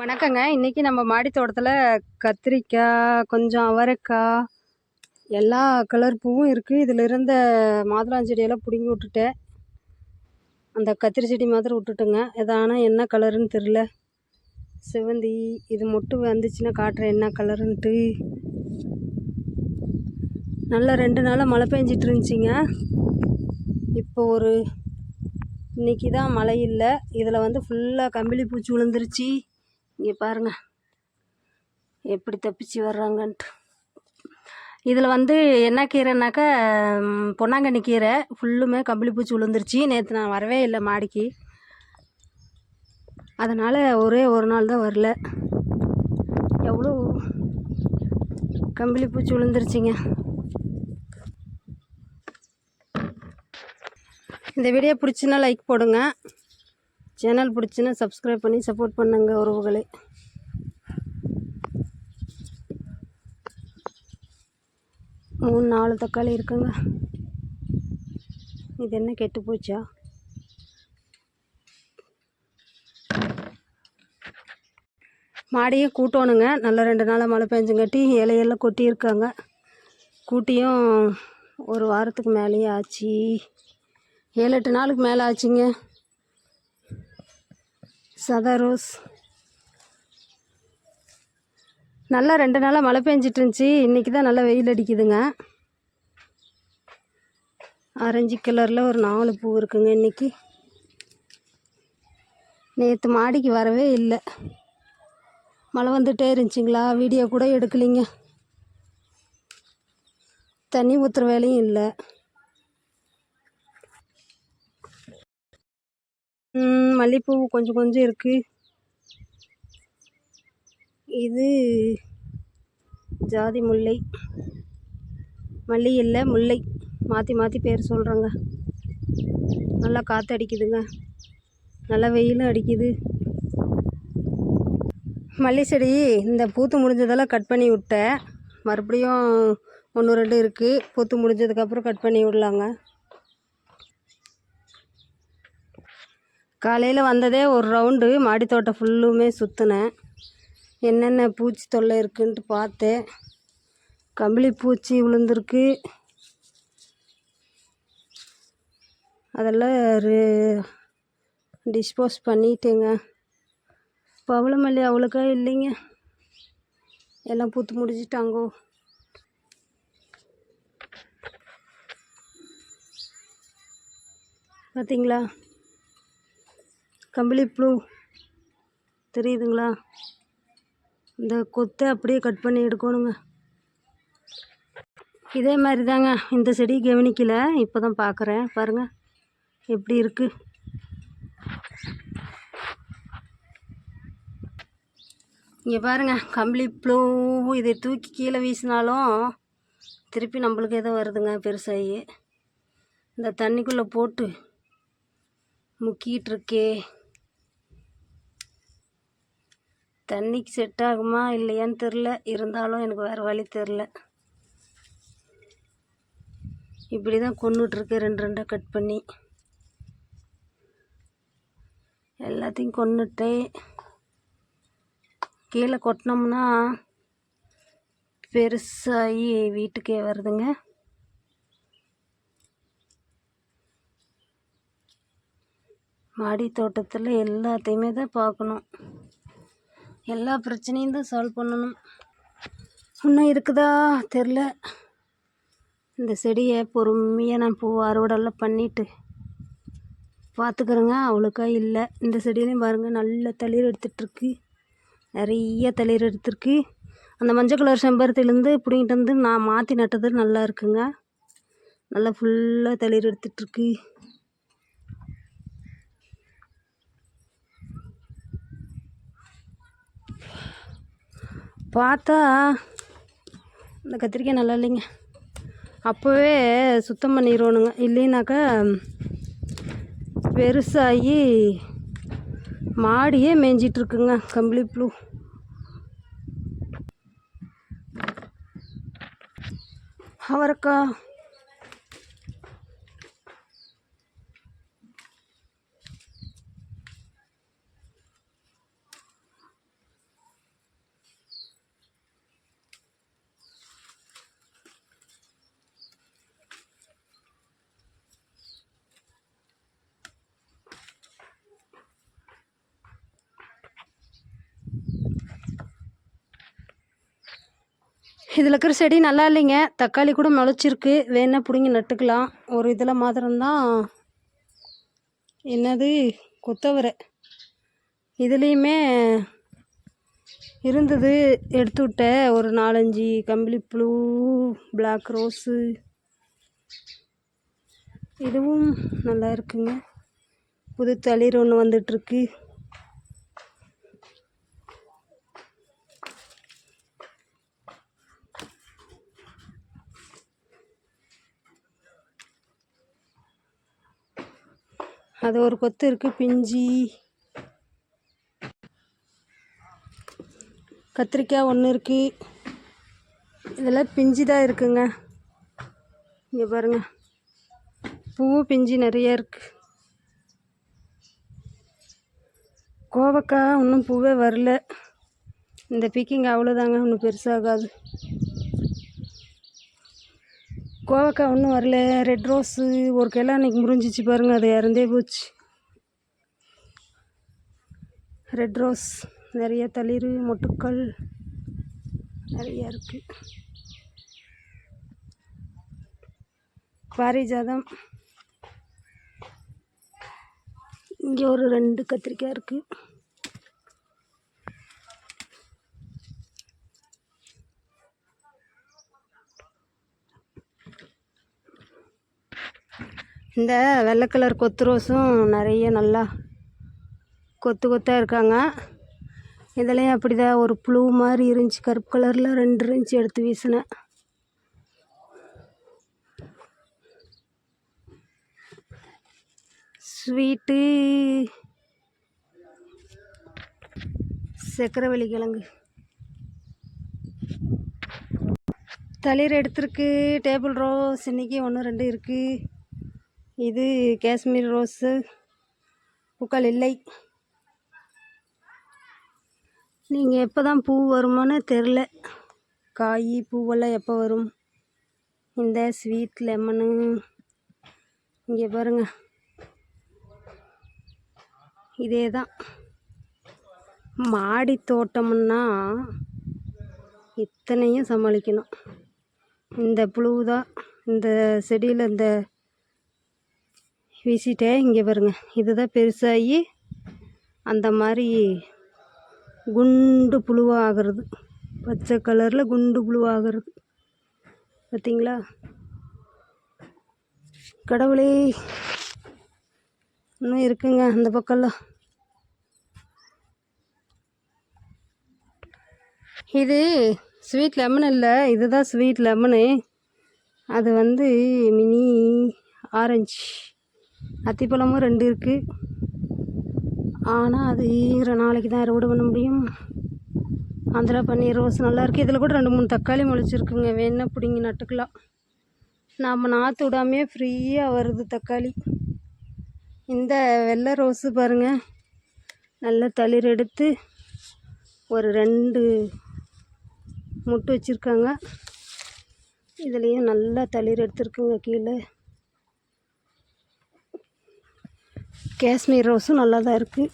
வணக்கங்க. இன்னைக்கு நம்ம மாடி தோட்டத்தில் கத்திரிக்காய் கொஞ்சம் அவரைக்காய் எல்லா கலர் பூவும் இருக்குது இதில் இருந்த மாதுளஞ்செடியெல்லாம் பிடுங்கி விட்டுட்டேன். அந்த கத்திரி செடி மாத்திரம் விட்டுட்டுங்க. இது ஆனால் என்ன கலருன்னு தெரில செவந்தி இது மட்டும் வந்துச்சுன்னா காட்டுறேன் என்ன கலருன்ட்டு நல்லா ரெண்டு நாளாக மழை பெஞ்சிட்டு இருந்துச்சிங்க. இப்போ ஒரு இன்னைக்கு தான் மழை இல்லை. இதில் வந்து ஃபுல்லாக கம்பளி பூச்சி விழுந்துருச்சு. இங்கே பாருங்க. எப்படி தப்பிச்சு வர்றாங்கன்ட்டு. இதில் வந்து என்ன கீரைனாக்கா பொன்னாங்கண்ணி கீரை ஃபுல்லுமே கம்பளி பூச்சி விழுந்துருச்சு நேற்று நான் வரவே இல்லை மாடிக்கு. அதனால் ஒரே ஒரு நாள் தான் வரல. எவ்வளோ கம்பளி பூச்சி விழுந்துருச்சுங்க இந்த வீடியோ பிடிச்சுன்னா லைக் போடுங்க. சேனல் பிடிச்சுன்னா சப்ஸ்கிரைப் பண்ணி சப்போர்ட் பண்ணுங்க உறவுகளே. மூணு நாலு தக்காளி இருக்குங்க. இது என்ன கெட்டு போச்சா? மாடியே கூட்டணுங்க. நல்ல ரெண்டு நாளாக மழை பெஞ்சுங்காட்டி இலையெல்லாம் கொட்டியிருக்காங்க. கூட்டியும் ஒரு வாரத்துக்கு மேலேயே ஆச்சு. ஏழு எட்டு நாளுக்கு மேலே ஆச்சுங்க. சதா ரோஸ் நல்லா ரெண்டு நாளாக மழை பெஞ்சிட்டு இருந்துச்சு இன்றைக்கி தான் நல்லா வெயில் அடிக்குதுங்க. ஆரஞ்சு கலரில் ஒரு நாலு பூ இருக்குங்க இன்றைக்கி நேற்று மாடிக்கு வரவே இல்லை. மழை வந்துகிட்டே இருந்துச்சிங்களா? வீடியோ கூட எடுக்கலிங்க. தண்ணி ஊற்றுற வேலையும் இல்லை. மல்லிகைப்பூ மல்லிப்பூ கொஞ்சம் கொஞ்சம் இருக்குது இது ஜாதி முல்லை. மல்லி இல்லை முல்லை. மாற்றி மாற்றி பேர் சொல்கிறேங்க நல்லா காற்று அடிக்குதுங்க. நல்லா வெயிலும் அடிக்குது. மல்லி செடி இந்த பூத்து முடிஞ்சதெல்லாம் கட் பண்ணி விட்டேன். மறுபடியும் ஒன்று ரெண்டு இருக்குது பூத்து முடிஞ்சதுக்கப்புறம் கட் பண்ணி விடலாங்க. காலையில் வந்ததே ஒரு ரவுண்டு. மாடி தோட்டம் ஃபுல்லுமே சுற்றினேன் என்னென்ன பூச்சி தொல்லை இருக்குன்ட்டு பார்த்தேன். கம்பளி பூச்சி விழுந்திருக்கு அதெல்லாம் டிஸ்போஸ் பண்ணிட்டேங்க. பவளமல்லி அவ்வளோக்கா இல்லைங்க. எல்லாம் பூத்து முடிச்சிட்டாங்கோ பார்த்தீங்களா? கம்பளி ப்ளூ தெரியுதுங்களா? இந்த கொத்தை அப்படியே கட் பண்ணி எடுக்கணுங்க. இதே மாதிரி தாங்க இந்த செடி கவனிக்கல இப்போ தான் பார்க்குறேன் பாருங்கள் எப்படி இருக்குது இங்கே பாருங்க கம்பளி ப்ளூ இதை தூக்கி கீழே வீசினாலும் திருப்பி நம்மளுக்கு ஏதோ வருதுங்க பெருசாகி. இந்த தண்ணிக்குள்ளே போட்டு முக்கிட்டு இருக்கே. தண்ணிக்கு செட் ஆகுமா இல்லையான்னு தெரில இருந்தாலும் எனக்கு வேறு வழி தெரில இப்படி தான் கொண்டுட்ருக்கேன் ரெண்டு ரெண்டாக கட் பண்ணி. எல்லாத்தையும் கொன்னுட்டே கீழே கொட்டினோம்னா பெருசாகி வீட்டுக்கே வருதுங்க. மாடி தோட்டத்தில் எல்லாத்தையுமே தான் பார்க்கணும். எல்லா பிரச்சனையும் தான் சால்வ் பண்ணணும். இன்னும் இருக்குதா? தெரில. இந்த செடியை பொறுமையாக நான் பூ அறுவடைலாம் பண்ணிவிட்டு பார்த்துக்குறேங்க அவ்வளோக்கா இல்லை. இந்த செடியிலையும் பாருங்கள் நல்ல தளிர் எடுத்துகிட்ருக்கு நிறைய தளிர் எடுத்துருக்கு. அந்த மஞ்சள் கலர் செம்பருத்திலேருந்து பிடிங்கிட்டு வந்து நான் மாற்றி நட்டது நல்லா இருக்குங்க. நல்லா ஃபுல்லாக தளிர் எடுத்துகிட்ருக்கு பார்த்தா இந்த கத்திரிக்காய் நல்லா இல்லைங்க. அப்போவே சுத்தம் பண்ணிடுவோனுங்க இல்லைனாக்கா பெருசாகி மாடியே மேய்ஞ்சிட்ருக்குங்க. கம்பளி ப்ளூ அவரைக்காய் இதில் இருக்கிற செடி நல்லா இல்லைங்க. தக்காளி கூட முளைச்சிருக்கு. வேணா பிடுங்கி நட்டுக்கலாம். ஒரு இதில் மாத்திரம்தான். என்னது? கொத்தவரை. இதுலேயுமே இருந்தது. எடுத்து விட்டேன் ஒரு நாலஞ்சு கம்பளி ப்ளூ பிளாக் ரோஸு இதுவும் நல்லா இருக்குங்க. புது தளிர் ஒன்று வந்துட்டுருக்கு. அது ஒரு கொத்து இருக்குது பிஞ்சி. கத்திரிக்காய் ஒன்று இருக்குது இதெல்லாம் பிஞ்சு தான் இருக்குங்க. இங்கே பாருங்கள் பூவும் பிஞ்சு நிறைய இருக்குது கோவக்காய் இன்னும் பூவே வரல. இந்த பீக்கிங் அவ்வளோதாங்க ஒன்றும் பெருசாகாது. கோவக்காய் ஒன்றும் வரல. ரெட் ரோஸு ஒரு கிலோ அன்றைக்கி முறிஞ்சிச்சு பாருங்கள் அது இறந்தே போச்சு. ரெட் ரோஸ் நிறைய தளிர் மொட்டுக்கள் நிறையா இருக்குது பாரிஜாதம். இங்கே ஒரு ரெண்டு கத்திரிக்காய் இருக்குது இந்த வெள்ளை கலர் கொத்து ரோஸும் நிறைய நல்லா கொத்து கொத்தாக இருக்காங்க. இதுலேயும் அப்படிதான் ஒரு புழு மாதிரி இருந்துச்சு. கருப்பு கலரில் ரெண்டு இருந்துச்சு எடுத்து வீசினேன் ஸ்வீட்டு. சக்கரவள்ளி கிழங்கு. தளிர் எடுத்திருக்கு. டேபிள் ரோஸ் இன்றைக்கி ஒன்று ரெண்டு இருக்குது இது காஷ்மீர் ரோஸு. பூக்கள் இல்லை. நீங்கள் எப்போ தான் பூ வருமானே தெரில. காய் பூவெல்லாம் எப்போ வரும்? இந்த ஸ்வீட் லெமனு. இங்கே பாருங்கள் இதே தான். மாடி தோட்டம்னா இத்தனையும் சமாளிக்கணும். இந்த புழு தான் இந்த செடியில் இந்த வீசிட்டே இங்கே பாருங்க. இதுதான் பெருசாகி அந்த மாதிரி குண்டு புழுவாகிறது. பச்சை கலரில் குண்டு புழுவாகிறது. பார்த்தீங்களா? கடவுளே இன்னும் இருக்குங்க அந்த பக்கம்லாம். இது ஸ்வீட் லெமன் இல்லை இதுதான் ஸ்வீட் லெமனு. அது வந்து மினி ஆரஞ்சு. அத்திப்பழமும் ரெண்டு இருக்குது ஆனால் அது ஈர நாளைக்கு தான் அறுவடை பண்ண முடியும். அதில் பன்னீர் ரோஸ் நல்லாயிருக்கு இதில் கூட ரெண்டு மூணு தக்காளி முளைச்சிருக்குங்க. வேணா பிடிங்கி நட்டுக்கலாம். நாம் நாற்று விடாமே ஃப்ரீயாக வருது தக்காளி. இந்த வெள்ளை ரோஸு பாருங்கள் நல்லா தளிர் எடுத்து ஒரு ரெண்டு முட்டு வச்சுருக்காங்க. இதுலேயும் நல்லா தளிர் எடுத்துருக்குங்க கீழே. காஷ்மீர் ரோஸும் நல்லா தான் இருக்குது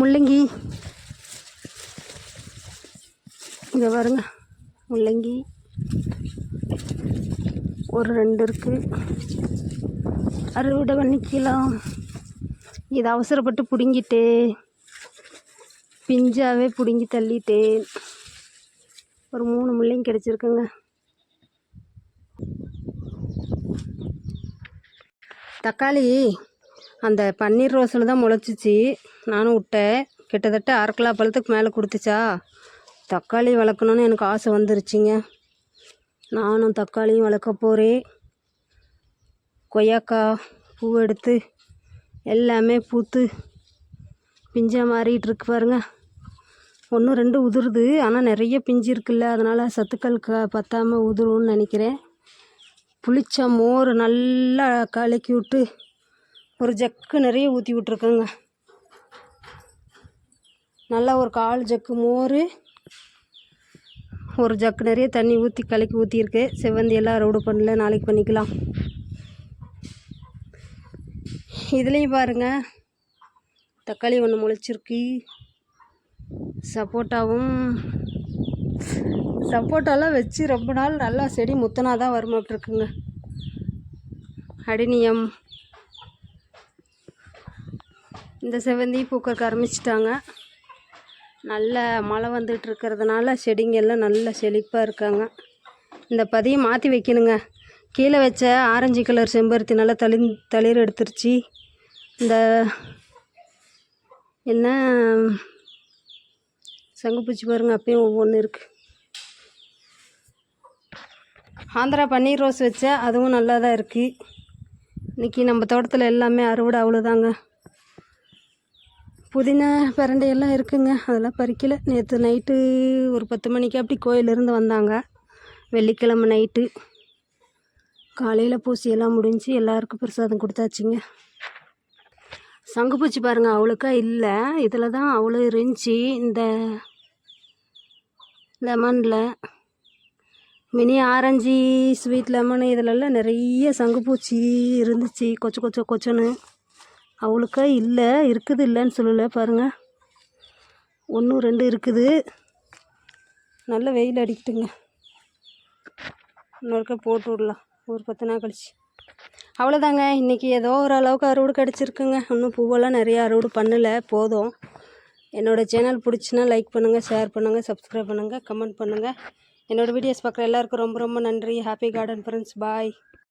முள்ளங்கி. இங்கே பாருங்க முள்ளங்கி. ஒரு ரெண்டு இருக்குது அறுவடை பண்ணிக்கலாம். இது அவசரப்பட்டு பிடுங்கிட்டே பிஞ்சாவே பிடுங்கி தள்ளிட்டேன். ஒரு மூணு முள்ளையும் கிடச்சிருக்குங்க. தக்காளி. அந்த பன்னீர் ரோஸில் தான் முளைச்சிச்சு. நானும் விட்டேன். கிட்டத்தட்ட அரைக்கிலா பழத்துக்கு மேலே கொடுத்துச்சா? தக்காளி வளர்க்கணுன்னு எனக்கு ஆசை வந்துருச்சுங்க. நானும் தக்காளியும் வளர்க்க போகிறேன் கொய்யாக்காய் பூ எடுத்து எல்லாமே பூத்து பிஞ்சா மாறிட்டு இருக்கு பாருங்க. ஒன்று ரெண்டு உதிருது. ஆனால் நிறைய பிஞ்சு இருக்குல்ல. அதனால் சத்துக்கள் க பற்றாமல் உதிரும்னு நினைக்கிறேன். புளிச்ச மோர் நல்லா கலக்கி விட்டு ஒரு ஜக்கு நிறைய ஊற்றி விட்ருக்கேங்க நல்லா ஒரு கால் ஜக்கு மோர் ஒரு ஜக்கு நிறைய தண்ணி ஊற்றி கலக்கி ஊற்றிருக்கு செவ்வந்தி எல்லாம் அறுவடை பண்ணல நாளைக்கு பண்ணிக்கலாம். இதுலேயும் பாருங்கள் தக்காளி ஒன்று முளைச்சிருக்கு. சப்போட்டாவும் சப்போட்டாலாம் வச்சு ரொம்ப நாள் நல்லா செடி முத்தனாக தான் வருமாட்டிருக்குங்க. அடினியம் இந்த செவ்வந்தி பூக்கறக்கு ஆரம்பிச்சிட்டாங்க நல்ல மழை வந்துட்டு இருக்கிறதுனால செடிங்கெல்லாம் நல்ல செழிப்பாக இருக்காங்க. இந்த பதியை மாற்றி வைக்கணுங்க. கீழே வச்ச ஆரஞ்சு கலர் செம்பருத்தி நல்லா தளி தளிர் எடுத்துருச்சு. இந்த என்ன சங்குப்பூச்சி பாருங்க அப்பயும் ஒவ்வொன்று இருக்குது ஆந்திரா பன்னீர் ரோஸ் வச்சேன் அதுவும் நல்லா தான் இருக்குது இன்றைக்கி நம்ம தோட்டத்தில் எல்லாமே அறுவடை அவ்வளோதாங்க புதினா பிரண்டை எல்லாம் இருக்குங்க. அதெல்லாம் பறிக்கல. நேற்று நைட்டு ஒரு பத்து மணிக்கு அப்படி கோயிலிருந்து வந்தாங்க. வெள்ளிக்கிழமை நைட்டு. காலையில் பூசியெல்லாம் முடிஞ்சு எல்லாருக்கும் பிரசாதம் கொடுத்தாச்சுங்க. சங்குப்பூச்சி பாருங்கள் அவளுக்கா இல்லை. இதில் தான் அவ்வளோ இருந்துச்சு. இந்த லெமனில் மினி ஆரஞ்சு ஸ்வீட் லெமனு இதிலெல்லாம் நிறைய சங்குப்பூச்சி இருந்துச்சு. கொச்ச கொச்ச கொச்சன்னு. அவளுக்கா இல்லை இருக்குது இல்லைன்னு சொல்லலை. பாருங்கள் ஒன்று ரெண்டு இருக்குது. நல்ல வெயில் அடிக்கட்டுங்க. இன்னொருக்கா போட்டு விடலாம். ஒரு பத்து நாள் கழிச்சு. அவ்வளோதாங்க. இன்றைக்கி ஏதோ ஓரளவுக்கு அறுவடை கிடச்சிருக்குங்க. இன்னும் பூவெல்லாம் நிறையா அறுவடை பண்ணலை. போதும். என்னோடய சேனல் பிடிச்சினா லைக் பண்ணுங்கள் ஷேர் பண்ணுங்கள் சப்ஸ்கிரைப் பண்ணுங்கள் கமெண்ட் பண்ணுங்கள் என்னோடய வீடியோஸ் பார்க்குற எல்லாருக்கும் ரொம்ப ரொம்ப நன்றி. Happy garden friends bye